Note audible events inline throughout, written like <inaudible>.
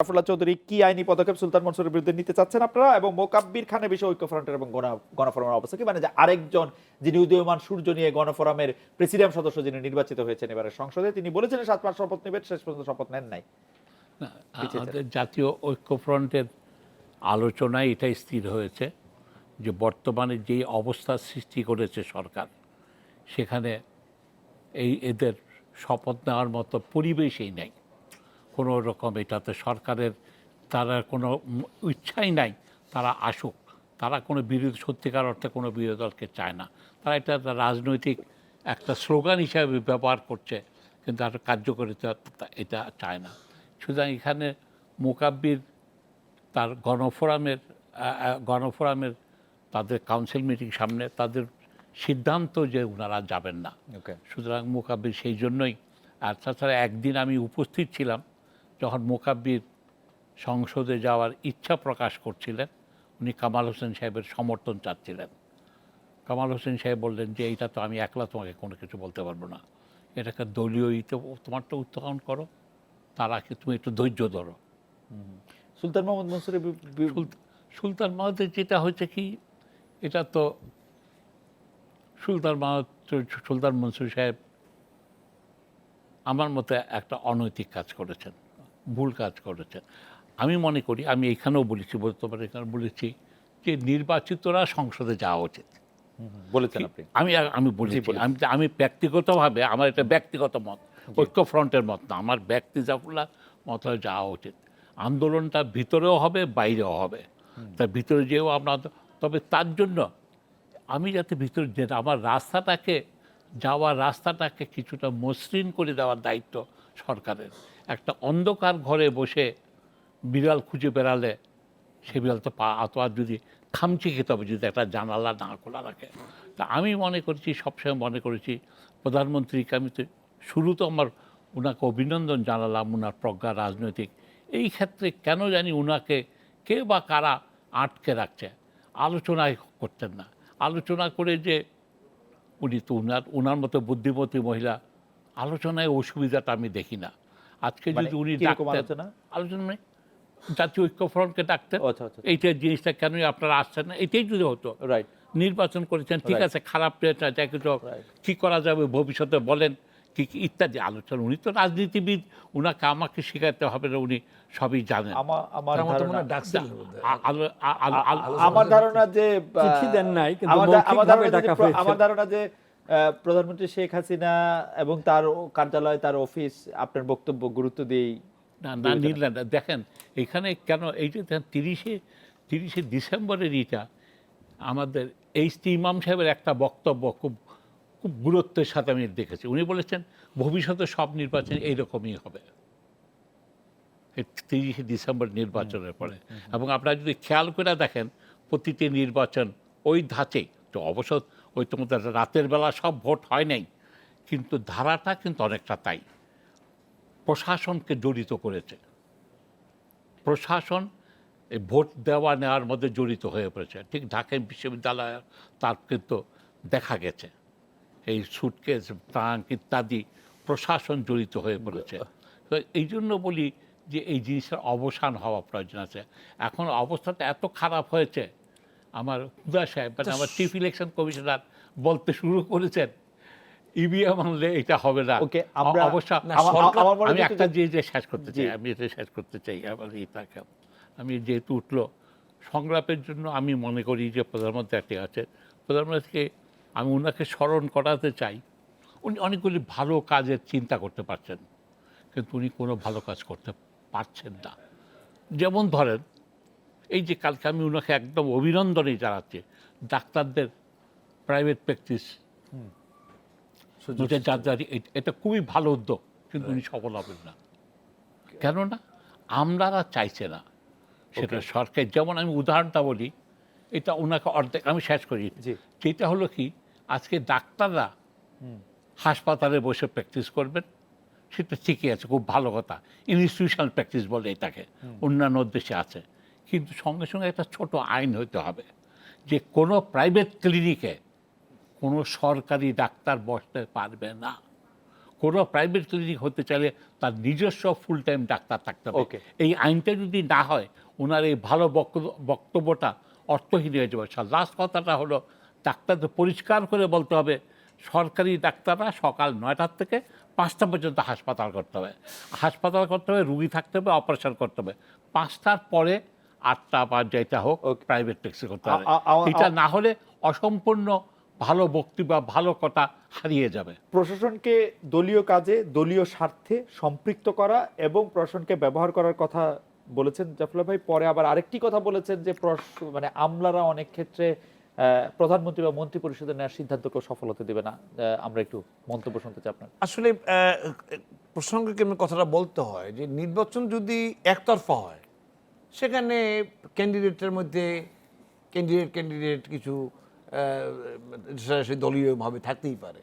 সাফুল্লাহ চৌধুরী কি আইনি পদক্ষেপ সুলতান মনসুরের বিরুদ্ধে নিতে চাচ্ছেন আপনারা? এবং মোকাব্বির খানের বিষয়ে ঐক্য ফ্রন্টের এবং গণ- গণফোরামের অবস্থা কি? মানে যে আরেকজন যিনি উদীয়মান সূর্য নিয়ে গণফোরামের প্রেসিডিয়াম সদস্য যিনি নির্বাচিত হয়েছেন এবারে সংসদে তিনি বলেছিলেন সাত মাস শপথ নেবেন শেষ পর্যন্ত শপথ নেন নাই। আমাদের জাতীয় ঐক্যফ্রন্টের আলোচনায় এটাই স্থির হয়েছে যে বর্তমানে যে অবস্থা সৃষ্টি করেছে সরকার সেখানে এই এদের শপথ নেওয়ার মতো পরিবেশই নেই। কোনো রকম এটাতে সরকারের তারা কোনো ইচ্ছাই নাই তারা আসুক। তারা কোনো বিরোধী সত্যিকার অর্থে কোনো বিরোধী দলকে চায় না। তারা এটা রাজনৈতিক একটা স্লোগান হিসাবে ব্যবহার করছে কিন্তু আর কার্যকরিতা এটা চায় না। সুতরাং এখানে মোকাব্বির তার গণফোরামের গণফোরামের তাদের কাউন্সিল মিটিং সামনে তাদের সিদ্ধান্ত যে ওনারা যাবেন না। ওকে। সুতরাং মোকাব্বির সেই জন্যই। আর তাছাড়া একদিন আমি উপস্থিত ছিলাম যখন মোকাব্বির সংসদে যাওয়ার ইচ্ছা প্রকাশ করছিলেন উনি কামাল হোসেন সাহেবের সমর্থন চাচ্ছিলেন। কামাল হোসেন সাহেব বললেন যে এইটা তো আমি একলা তোমাকে কোনো কিছু বলতে পারব না। এটাকে দলীয় ইতে তোমারটা উত্থাপন করো তার আগে তুমি একটু ধৈর্য ধরো। সুলতান মোহাম্মদ মনসুরের সুলতান মাহমুদের যেটা হয়েছে কি এটা তো সুলতান মাহমুদ সুলতান মনসুর সাহেব আমার মতে একটা অনৈতিক কাজ করেছেন। ভুল কাজ করেছেন আমি মনে করি আমি এখানেও বলেছি বর্তমানে এখানে বলেছি যে নির্বাচিতরা সংসদে যাওয়া উচিত। বলেছেন আপনি। আমি আমি বলেছি। আমি আমি ব্যক্তিগতভাবে আমার এটা ব্যক্তিগত মত ঐক্য ফ্রন্টের মত না আমার ব্যক্তি জাফুল্লাহ মত যাওয়া উচিত। আন্দোলনটা ভিতরেও হবে বাইরেও হবে। তার ভিতরে যেও আমরা তবে তার জন্য আমি যাতে ভিতরে যে আমার রাস্তাটাকে যাওয়ার রাস্তাটাকে কিছুটা মসৃণ করে দেওয়ার দায়িত্ব সরকারের। একটা অন্ধকার ঘরে বসে বিড়াল খুঁজে বেড়ালে সে বিড়াল তো পা অথবা যদি খামচি খেতে হবে, যদি একটা জানালা না খোলা রাখে। তা আমি মনে করেছি, সবসময় মনে করেছি, প্রধানমন্ত্রীকে আমি তো শুরু তো আমার ওনাকে অভিনন্দন জানালাম ওনার প্রজ্ঞা রাজনৈতিক। এই ক্ষেত্রে কেন জানি ওনাকে কে বা কারা আটকে রাখছে, আলোচনায় করতেন না। আলোচনা করে যে উনি তো উনার ওনার মতো বুদ্ধিমতী মহিলা, আলোচনায় অসুবিধাটা আমি দেখি না। আজকে মানে যদি উনি ডাকতেন আলোচনা? আলোচনা মানে জাতীয় ঐক্যফ্রন্টকে ডাকতেন ও, আচ্ছা, আচ্ছা। এইটার জিনিসটা কেনই আপনারা আসছেন না? এটাই যদি হতো রাইট নির্বাচন করেছেন ঠিক আছে খারাপ যা কিছু কী করা যাবে ভবিষ্যতে বলেন কি কি ইত্যাদি আলোচনা। উনি তো রাজনীতিবিদ উনাকে আমাকে শেখাতে হবে না উনি সবই জানেন। আমার ধারণা যে আমার ধারণা যে প্রধানমন্ত্রী শেখ হাসিনা এবং তার কার্যালয় তার অফিস আপনার বক্তব্য গুরুত্ব দিয়েই না না নিলেন না। দেখেন এখানে কেন এই যে দেখেন তিরিশে তিরিশে ডিসেম্বরের ইটা আমাদের এইচ টি ইমাম সাহেবের একটা বক্তব্য খুব খুব গুরুত্বের সাথে আমি দেখেছি। উনি বলেছেন ভবিষ্যতে সব নির্বাচন এইরকমই হবে। তিরিশে ডিসেম্বর নির্বাচনের পরে। এবং আপনারা যদি খেয়াল করে দেখেন প্রতিটি নির্বাচন ওই ধাঁচে তো অবশ্য ওই তোমাদের রাতের বেলা সব ভোট হয় নাই, কিন্তু ধারাটা কিন্তু অনেকটা তাই। প্রশাসনকে জড়িত করেছে। প্রশাসন এই ভোট দেওয়া নেওয়ার মধ্যে জড়িত হয়ে পড়েছে। ঠিক ঢাকা বিশ্ববিদ্যালয়ে তার কিন্তু দেখা গেছে। এই সুটকেস ট্রাঙ্ক ইত্যাদি প্রশাসন জড়িত হয়ে পড়েছে। তো এই জন্য বলি যে এই জিনিসটার অবসান হওয়া প্রয়োজন আছে। এখন অবস্থাটা এত খারাপ হয়েছে আমার হুদা সাহেব মানে আমার চিফ ইলেকশন কমিশনার বলতে শুরু করেছেন ইভিএম আনলে এটা হবে না। Okay, আমরা- অবশ্য আমি একটা যে- দিয়ে শেষ করতে চাই আমি এটা শেষ করতে চাই আমার এই তাকে। আমি যেহেতু উঠল সংলাপের জন্য আমি মনে করি যে প্রধানমন্ত্রী একটি আছে প্রধানমন্ত্রীকে আমি ওনাকে স্মরণ করাতে চাই। উনি অনেকগুলি ভালো কাজের চিন্তা করতে পারছেন কিন্তু উনি কোনো ভালো কাজ করতে পারছেন না। যেমন ধরেন এই যে কালকে আমি ওনাকে একদম অভিনন্দনই জানাচ্ছি ডাক্তারদের প্রাইভেট প্র্যাকটিস এটা খুবই ভালো উদ্যোগ কিন্তু উনি সফল হবেন না। কেননা আমলারা চাইছে না। সেটা সরকার যেমন আমি উদাহরণটা বলি এটা ওনাকে অর্ধেক আমি শেষ করি। যেটা হলো কি আজকে ডাক্তাররা হাসপাতালে বসে প্র্যাকটিস করবেন সেটা ঠিকই আছে খুব ভালো কথা। ইনস্টিটিউশনাল প্র্যাকটিস বলে এটাকে। অন্যান্য দেশে আছে। কিন্তু সঙ্গে সঙ্গে একটা ছোট আইন হতে হবে যে কোনো প্রাইভেট ক্লিনিকে কোনো সরকারি ডাক্তার বসতে পারবে না। কোনো প্রাইভেট ক্লিনিক হতে চাইলে তার নিজস্ব ফুল টাইম ডাক্তার থাকতে হবে. এই আইনটা যদি না হয় ওনার এই ভালো বক্তব্য- বক্তব্যটা অর্থহীন হয়ে যাবে। লাস্ট কথাটা হলো ডাক্তারদের পরিষ্কার করে বলতে হবে সরকারি ডাক্তাররা সকাল নয়টার থেকে পাঁচটা পর্যন্ত হাসপাতাল করতে হবে। হাসপাতাল করতে হবে রুগী থাকতে হবে অপারেশন করতে হবে। পাঁচটার পরে আটটা বা যেটা হোক প্রাইভেট ট্যাক্সি করতে হবে। এটা না হলে অসম্পূর্ণ ভালো বক্তি বা ভালো কথা হারিয়ে যাবে। প্রশাসনকে দলীয় কাজে দলীয় স্বার্থে সম্পৃক্ত করা এবং প্রশাসনকে ব্যবহার করার কথা বলেছেন জাফলা ভাই। পরে আবার আরেকটি কথা বলেছেন যে মানে আমলারা অনেক ক্ষেত্রে আহ, প্রধানমন্ত্রী বা মন্ত্রী পরিষদের নেওয়ার সিদ্ধান্তকেও সফল হতে দেবে না। আহ, আমরা একটু মন্তব্য শুনতে চাই আপনার। আসলে আহ, প্রসঙ্গকে কথাটা বলতে হয় যে নির্বাচন যদি একতরফা হয় সেখানে ক্যান্ডিডেটের মধ্যে ক্যান্ডিডেট ক্যান্ডিডেট কিছু সরাসরি দলীয়ভাবে থাকতেই পারে।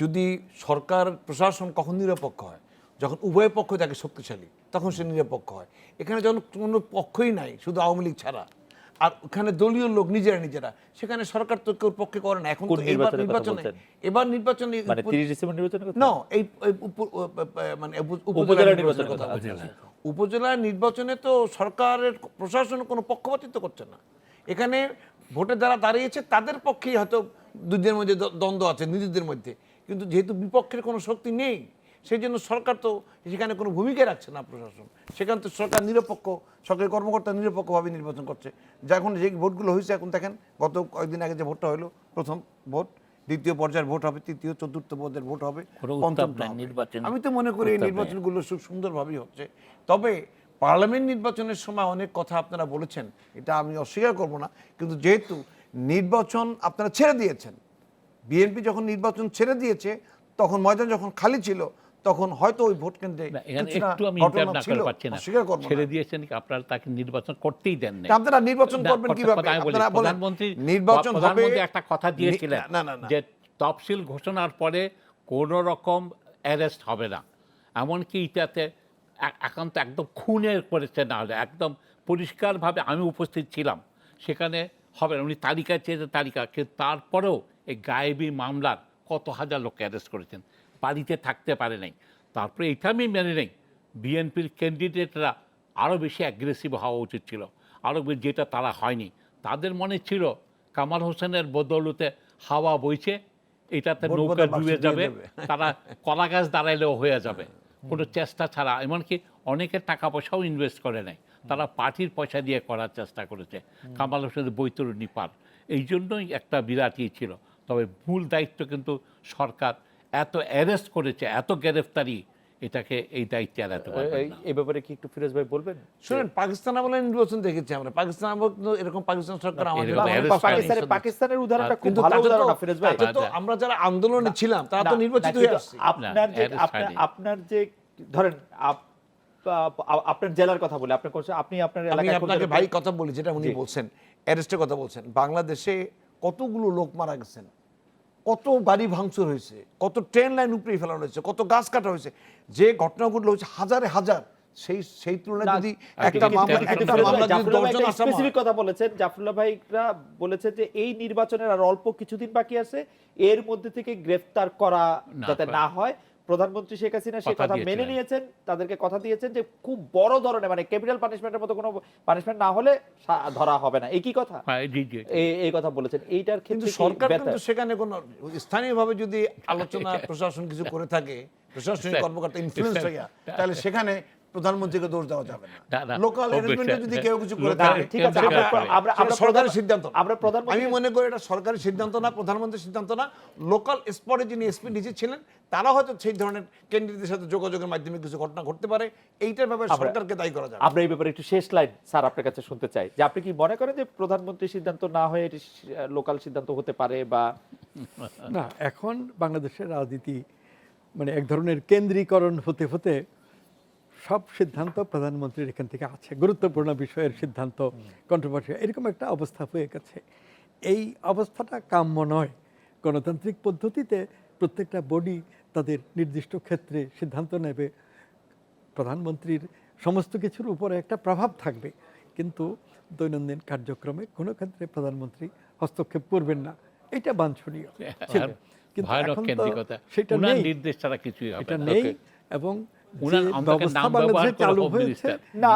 যদি সরকার প্রশাসন কখন নিরপেক্ষ হয়? যখন উভয় পক্ষ তাকে শক্তিশালী তখন সে নিরপেক্ষ হয়। এখানে যখন কোনো পক্ষই নাই শুধু আওয়ামী লীগ ছাড়া আর ওখানে দলীয় লোক নিজেরা নিজেরা সেখানে সরকার তো কেউ পক্ষে করে না। এখন এবার নির্বাচনে এবার নির্বাচনে মানে এই মানে উপজেলা নির্বাচনের কথা, বলছি। উপজেলা নির্বাচনে তো সরকারের প্রশাসন কোনো পক্ষপাতিত্ব করছে না। এখানে ভোটের দ্বারা দাঁড়িয়েছে, তাদের পক্ষেই হয়তো দুদের মধ্যে দ্বন্দ্ব আছে, নিজেদের মধ্যে। কিন্তু যেহেতু বিপক্ষের কোনো শক্তি নেই সেই জন্য সরকার তো সেখানে কোনো ভূমিকা রাখছে না প্রশাসন। সেখানে তো সরকার নিরপেক্ষ, সরকারি কর্মকর্তা নিরপেক্ষভাবে নির্বাচন করছে। যখন যে ভোটগুলো হয়েছে, এখন দেখেন গত কয়েকদিন আগে যে ভোটটা হলো, প্রথম ভোট দ্বিতীয় পর্যায়ের ভোট হবে তৃতীয় চতুর্থ পদের ভোট হবে। নির্বাচন আমি তো মনে করি এই নির্বাচনগুলো খুব সুন্দরভাবেই হচ্ছে তবে পার্লামেন্ট নির্বাচনের সময় অনেক কথা আপনারা বলেছেন এটা আমি অস্বীকার করব না কিন্তু যেহেতু নির্বাচন আপনারা ছেড়ে দিয়েছেন বিএনপি যখন নির্বাচন ছেড়ে দিয়েছে তখন ময়দান যখন খালি ছিল তখন হয়তো ওই ভোট কেন্দ্রে না, একটু আমি না করে পাচ্ছি না। ছেড়ে দিয়েছেন কি আপনারা তাকে নির্বাচন করতেই দেন তা আপনারা নির্বাচন করবেন কীভাবে? আপনারা প্রধানমন্ত্রী নির্বাচন হবে প্রধানমন্ত্রী একটা কথা দিয়েছিলেন না না না। যে তফসিল ঘোষণার পরে কোন রকম অ্যারেস্ট হবে না। এমনকি এটাতে এ- একান্ত একদম খুনের করেছে না হলে একদম পরিষ্কারভাবে আমি উপস্থিত ছিলাম। সেখানে হবে না উনি তালিকা চেয়েছে তালিকা কিন্তু তারপরেও এই গায়েবী মামলার কত হাজার লোক অ্যারেস্ট করেছেন। বাড়িতে থাকতে পারে নাই। তারপরে এটা আমি মেনে নেই। বিএনপির ক্যান্ডিডেটরা আরও বেশি অ্যাগ্রেসিভ হওয়া উচিত ছিল। আরও যেটা তারা হয়নি। তাদের মনে ছিল কামাল হোসেনের বদৌলতে হাওয়া বইছে এটাতে নৌকা ডুবে যাবে তারা কলা গাছ দাঁড়াইলেও হয়ে যাবে। কোনো চেষ্টা ছাড়া এমনকি অনেকের টাকা পয়সাও ইনভেস্ট করে নাই। তারা পার্টির পয়সা দিয়ে করার চেষ্টা করেছে। কামাল হোসেনের বৈতরণী পার। এই জন্যই একটা বিরাট ছিল। তবে মূল দায়িত্ব কিন্তু সরকার এত অ্যারেস্ট করেছে এত গ্রেফতারি এটাকে এই দায়িত্বে এড়াতে পারবে এই- ব্যাপারে কি একটু ফিরোজ ভাই বলবেন? শুনেন পাকিস্তান আমলে নির্বাচন দেখেছি আমরা। পাকিস্তান আমলে এরকম পাকিস্তান সরকার আমাদের পাকিস্তানের পাকিস্তানের উদাহরণটা খুব ভালো উদাহরণ ফিরোজ ভাই। তো আমরা যারা আন্দোলনে ছিলাম তারা তো নির্বাচিত হয়ে আসছে। আপনার যে আপনার যে ধরেন আপ- আপ- আপনার জেলার কথা বলি আপনি কোন- আপনি আপনার আমি এলাকায় আপনাকে ভাই কথা বলি যেটা উনি বলছেন অ্যারেস্টের কথা বলছেন। বাংলাদেশে কতগুলো লোক মারা গেছেন? কত বাড়ি ভাঙচুর হয়েছে কত ট্রেন লাইন উপরে ফেলানো হয়েছে কত গাছ কাটা হয়েছে। যে ঘটনাগুলো হচ্ছে হাজারে হাজার সেই সেই তুলনায় যদি একটা মামলা একটা মামলা যদি দর্জন হয়, কথা বলেছেন। জাফরুল্লাহ ভাইরা বলেছে যে এই নির্বাচনের আর অল্প কিছুদিন বাকি আছে এর মধ্যে থেকে গ্রেফতার করা যাতে না হয়। প্রধানমন্ত্রী শেখ হাসিনা সেই কথা মেনে নিয়েছেন তাদেরকে কথা দিয়েছেন যে খুব বড় ধরনের মানে ক্যাপিটাল পানিশমেন্টের মতো কোনো পানিশমেন্ট না হলে ধরা হবে না। একই কি কথা? হ্যাঁ, এই কথা বলেছেন। এইটার কিন্তু ক্ষেত্রে সরকার কিন্তু সেখানে কোনো স্থানীয়ভাবে যদি আলোচনা <laughs> প্রশাসন কিছু করে থাকে প্রশাসনিক কর্মকর্তা ইনফ্লুয়েন্স হইয়া তাহলে সেখানে প্রধানমন্ত্রীকে দোষ দেওয়া যাবে না, লোকাল অ্যারেঞ্জমেন্টে যদি কেউ কিছু করে থাকে ঠিক আছে আমরা আমরা সেটা আমরা সরকারি সিদ্ধান্ত আমরা প্রধানমন্ত্রী আমি মনে করি এটা সরকারি সিদ্ধান্ত না প্রধানমন্ত্রীর সিদ্ধান্ত না। লোকাল স্পটে যিনি এসপি নিচে ছিলেন তারা হয়তো সেই ধরনের ক্যান্ডিডেটের সাথে যোগাযোগের মাধ্যমে কিছু ঘটনা ঘটতে পারে। এইটার ব্যাপারে সরকারকে দায়ী করা যাবে আমরা এই ব্যাপারে একটু শেষ লাইন স্যার আপনার কাছে শুনতে চাই। যে আপনি কি মনে করেন যে প্রধানমন্ত্রী সিদ্ধান্ত না হয়ে এটি লোকাল সিদ্ধান্ত হতে পারে বা না এখন বাংলাদেশের রাজনীতি মানে এক ধরনের কেন্দ্রীকরণ হতে হতে সব সিদ্ধান্ত প্রধানমন্ত্রীর এখান থেকে আছে গুরুত্বপূর্ণ বিষয়ের সিদ্ধান্ত কন্ট্রোভার্সি এরকম একটা অবস্থা হয়ে গেছে। এই অবস্থাটা কাম্য নয়। গণতান্ত্রিক পদ্ধতিতে প্রত্যেকটা বডি তাদের নির্দিষ্ট ক্ষেত্রে সিদ্ধান্ত নেবে। প্রধানমন্ত্রীর সমস্ত কিছুর উপরে একটা প্রভাব থাকবে। কিন্তু দৈনন্দিন কার্যক্রমে কোনো ক্ষেত্রে প্রধানমন্ত্রী হস্তক্ষেপ করবেন না। এটা বাঞ্ছনীয়। কেন্দ্রিকতা। সেটা নেই। এবং না,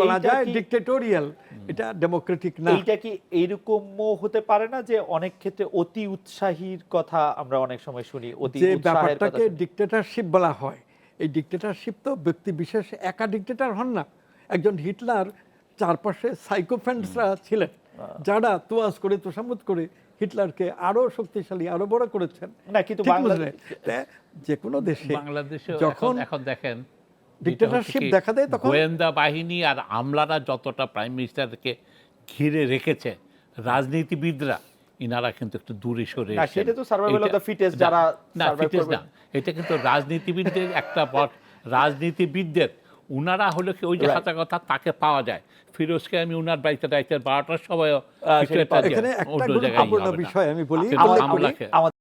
বলা যায় ডিক্টেটোরিয়াল এটা ডেমোক্রেটিক না। এইটা কি এইরকম হতে পারে না যে অনেক ক্ষেত্রে অতি উৎসাহীর কথা আমরা অনেক সময় শুনি অতি ব্যাপারটাকে। ডিক্টেটারশিপ বলা হয়। এই ডিক্টেটারশিপ তো ব্যক্তি বিশেষ একা ডিক্টেটার হন না। একজন হিটলার চারপাশে সাইকোফ্যান্টসরা ছিলেন। যারা তোয়াজ করে তোষামত করে হিটলারকে আরও শক্তিশালী আরও বড় করেছেন না, কিন্তু যে কোনো দেশে বাংলাদেশে যখন এখন এখন দেখেন কি, দেখা দেয় তখন- গোয়েন্দা বাহিনী আর আমলারা যতটা প্রাইম মিনিস্টারকে ঘিরে রেখেছে রাজনীতিবিদরা ইনারা কিন্তু একটু দূরে সরে না, সেটা তো এটা- the fittest, না, যারা না করবে। না এটা কিন্তু রাজনীতিবিদদের একটা বট রাজনীতিবিদদের উনারা হলো কি ওই যে. হাতা কথা তাকে পাওয়া যায় ফিরোজকে আমি উনার বাড়িতে রাইতে বারোটার সময় সেটা পাওয়া- এখানে একটা গুরুত্বপূর্ণ বিষয় আমি বলি। আমাদের